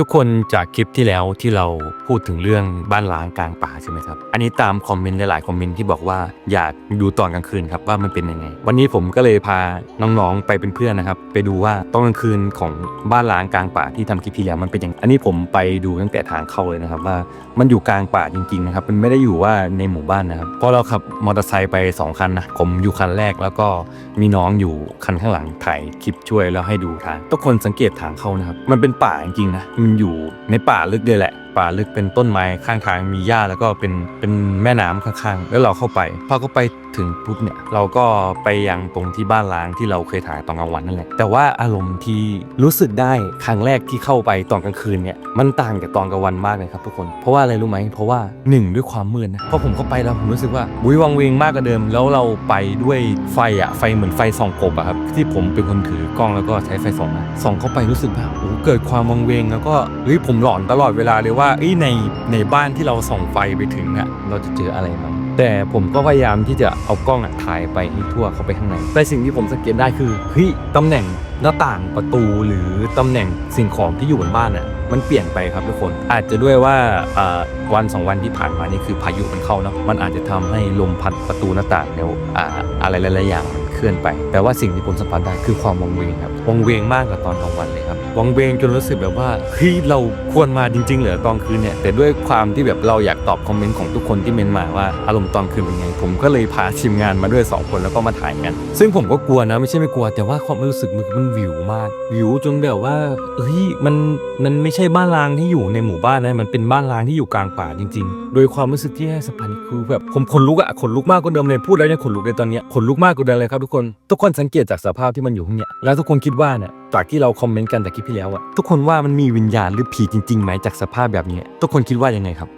ทุกคนจากคลิปที่แล้วที่เราพูดถึงเรื่องบ้านล้างกลางป่าใช่ไหมครับ อันนี้ตามคอมเมนต์หลายๆคอมเมนต์ที่บอกว่าอยากดูตอนกลางคืนครับว่ามันเป็นยังไง วันนี้ผมก็เลยพาน้องๆไปเป็นเพื่อนนะครับ ไปดูว่าตอนกลางคืนของบ้านล้างกลางป่าที่ทำคลิปที่แล้วมันเป็นยังไง อันนี้ผมไปดูตั้งแต่ทางเข้าเลยนะครับว่ามันอยู่กลางป่าจริงๆนะครับ มันไม่ได้อยู่ว่าในหมู่บ้านนะครับพราะเราขับมอเตอร์ไซค์ไปสองคันนะ ผมอยู่คันแรกแล้วก็มีน้องอยู่คันข้างหลังถ่ายคลิปช่วยแล้วให้ดูทาง ทุกคนสังเกตทางเข้านะครับ มันเป็นป่าจริงๆนะมันอยู่ในป่าลึกเลยแหละ ป่าลึกเป็นต้นไม้ข้างทางมีหญ้าแล้วก็เป็นเป็นแม่น้ำข้างๆ แล้วเราเข้าไปพอเข้าไปถึงปุ๊บเนี่ยเราก็ไปยังตรงที่บ้านล้างที่เราเคยถ่ายตอนกลางวันนั่นแหละแต่ว่าอารมณ์ที่รู้สึกได้ครั้งแรกที่เข้าไปตอนกลางคืนเนี่ยมันต่างจากตอนกลางวันมากเลยครับทุกคนเพราะว่าอะไรรู้ไหมเพราะว่าหนึ่งด้วยความมืดนะพอผมเข้าไปแล้วผมรู้สึกว่าวุ้ยวังเวงมากกว่าเดิม แล้วเราไปด้วยไฟอะไฟเหมือนไฟส่องกบอะครับที่ผมเป็นคนถือกล้องแล้วก็ใช้ไฟส่องนะส่องเข้าไปรู้สึกแบบโอ้เกิดความวังเวงแล้วก็เฮ้ยผมหลอนตลอดเวลาเลยว่าอ้ในในบ้านที่เราส่องไฟไปถึงอะเราจะเจออะไรไหม แต่ผมก็พยายามที่จะเอากล้องอะถ่ายไปให้ทั่วเข้าไปข้างในแต่สิ่งที่ผมสังเกตได้คือเฮ้ยตำแหน่งหน้าต่างประตูหรือตำแหน่งสิ่งของที่อยู่บนบ้านอะมันเปลี่ยนไปครับทุกคนอาจจะด้วยว่าอ่าวันสองวันที่ผ่านมานี่คือพายุมันเข้าเนาะมันอาจจะทำให้ลมพัดประตูหน้าต่างแล้วอ่าอะไรหลายๆอย่าง เคลื่อนไป แต่ว่าสิ่งที่ผมสัมผัสได้คือความวังเวงครับวังเวงมากกว่าตอนกลางวันเลยครับวังเวงจนรู้สึกแบบว่าเฮ้ยเราควรมาจริง ๆ เหรอตอนคืนเนี่ยแต่ด้วยความที่แบบเราอยากตอบคอมเมนต์ของทุกคนที่เมนมาว่าอารมณ์ตอนคืนเป็นไง ผมก็เลยพาทีมงานมาด้วยสองคนแล้วก็มาถ่ายกัน ซึ่งผมก็กลัวนะไม่ใช่ไม่กลัว แต่ว่าความรู้สึกมันมันวิวมาก วิวจนแบบว่าเฮ้ยมันมันไม่ใช่บ้านร้างที่อยู่ในหมู่บ้านนะมันเป็นบ้านร้างที่อยู่กลางป่าจริง ๆ โดยความรู้สึกที่สัมพันธ์คือแบบผมขนลุกอะขนลุกมากกว่าเดิมเลยพูดแล้วยังขนลุกเลยตอนนี้ขนลุกมากกว่าเดิมเลยครับทุกคนทุกคนสังเกตจากสภาพที่มันอยู่ข้างเนี้ยแล้วทุกคนคิดว่าเนี่ยจากที่เราคอมเมนต์กันแต่คลิปที่แล้วอะทุกคนว่ามันมีวิญญาณหรือผีจริงๆไหมจากสภาพแบบนี้ ทุกคนคิดว่ายังไงครับ